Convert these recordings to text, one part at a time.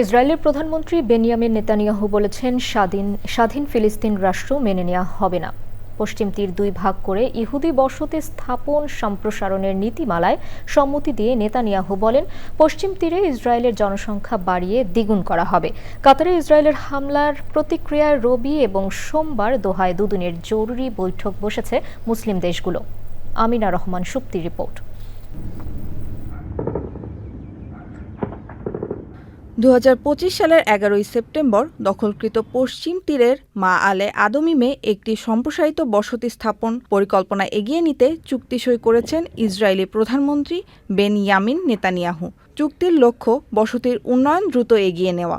ইসরায়েলের প্রধানমন্ত্রী Benjamin Netanyahu বলেছেন, স্বাধীন স্বাধীন ফিলিস্তিন রাষ্ট্র মেনে নেওয়া হবে না। পশ্চিম তীর দুই ভাগ করে ইহুদি বসতি স্থাপন সম্প্রসারণের নীতিমালায় সম্মতি দিয়ে নেতানিয়াহু বলেন, পশ্চিম তীরে ইসরায়েলের জনসংখ্যা বাড়িয়ে দ্বিগুণ করা হবে। কাতারে ইসরায়েলের হামলার প্রতিক্রিয়ায় রবি এবং সোমবার দোহায় দুদিনের জরুরি বৈঠক বসেছে মুসলিম দেশগুলো। আমিনা রহমান, সুপ্তি রিপোর্ট। দু হাজার পঁচিশ সালের এগারোই সেপ্টেম্বর দখলকৃত পশ্চিম তীরের মা আলে আদমিমে একটি সম্প্রসারিত বসতি স্থাপন পরিকল্পনা এগিয়ে নিতে চুক্তি সই করেছেন ইসরায়েলি প্রধানমন্ত্রী বেন ইয়ামিন নেতানিয়াহু। চুক্তির লক্ষ্য বসতির উন্নয়ন দ্রুত এগিয়ে নেওয়া।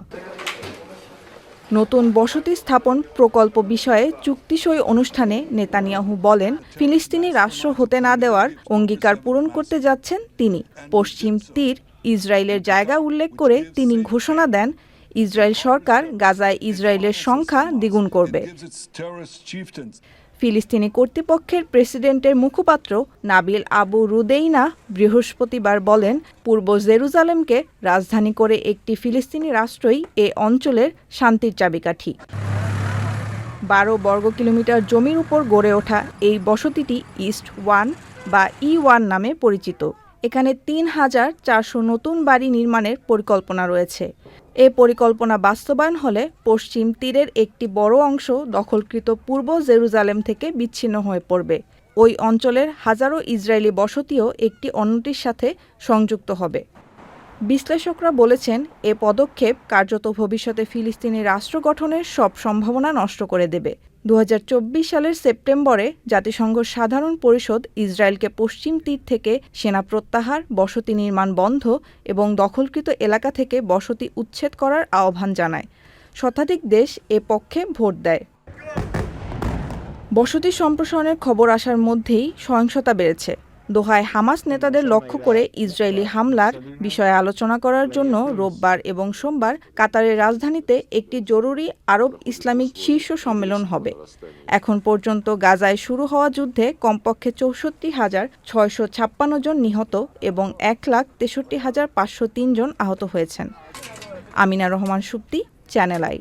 নতুন বসতি স্থাপন প্রকল্প বিষয়ে চুক্তি সই অনুষ্ঠানে নেতানিয়াহু বলেন, ফিলিস্তিনি রাষ্ট্র হতে না দেওয়ার অঙ্গীকার পূরণ করতে যাচ্ছেন তিনি। পশ্চিম তীর ইসরায়েলের জায়গা উল্লেখ করে তিনি ঘোষণা দেন, ইসরায়েল সরকার গাজায় ইসরায়েলের সংখ্যা দ্বিগুণ করবে। ফিলিস্তিনি কর্তৃপক্ষের প্রেসিডেন্টের মুখপাত্র নাবিল আবু রুদেইনা বৃহস্পতিবার বলেন, পূর্ব জেরুজালেমকে রাজধানী করে একটি ফিলিস্তিনি রাষ্ট্রই এ অঞ্চলের শান্তির চাবিকাঠি। বারো বর্গ কিলোমিটার জমির উপর গড়ে ওঠা এই বসতিটি ইস্ট ওয়ান বা ই ওয়ান নামে পরিচিত। এখানে তিন হাজার চারশো নতুন বাড়ি নির্মাণের পরিকল্পনা রয়েছে। এ পরিকল্পনা বাস্তবায়ন হলে পশ্চিম তীরের একটি বড় অংশ দখলকৃত পূর্ব জেরুজালেম থেকে বিচ্ছিন্ন হয়ে পড়বে। ওই অঞ্চলের হাজারো ইসরায়েলি বসতিও একটি অন্যটির সাথে সংযুক্ত হবে। বিশ্লেষকরা বলেছেন, এ পদক্ষেপ কার্যত ভবিষ্যতে ফিলিস্তিনি রাষ্ট্র গঠনের সব সম্ভাবনা নষ্ট করে দেবে। দু হাজার চব্বিশ সালের সেপ্টেম্বরে জাতিসংঘ সাধারণ পরিষদ ইসরায়েলকে পশ্চিম তীর থেকে সেনা প্রত্যাহার, বসতি নির্মাণ বন্ধ এবং দখলকৃত এলাকা থেকে বসতি উচ্ছেদ করার আহ্বান জানায়। শতাধিক দেশ এ পক্ষে ভোট দেয়। বসতি সম্প্রসারণের খবর আসার মধ্যেই সহিংসতা বেড়েছে। দোহায় হামাস নেতাদের লক্ষ্য করে ইসরায়েলি হামলার বিষয়ে আলোচনা করার জন্য রোববার এবং সোমবার কাতারের রাজধানীতে একটি জরুরি আরব ইসলামিক শীর্ষ সম্মেলন হবে। এখন পর্যন্ত গাজায় শুরু হওয়া যুদ্ধে কমপক্ষে চৌষট্টি হাজার ছয়শো ছাপ্পান্ন জন নিহত এবং এক লাখ তেষট্টি হাজার পাঁচশো তিন জন আহত হয়েছেন। Amina Rahman Supti channel I.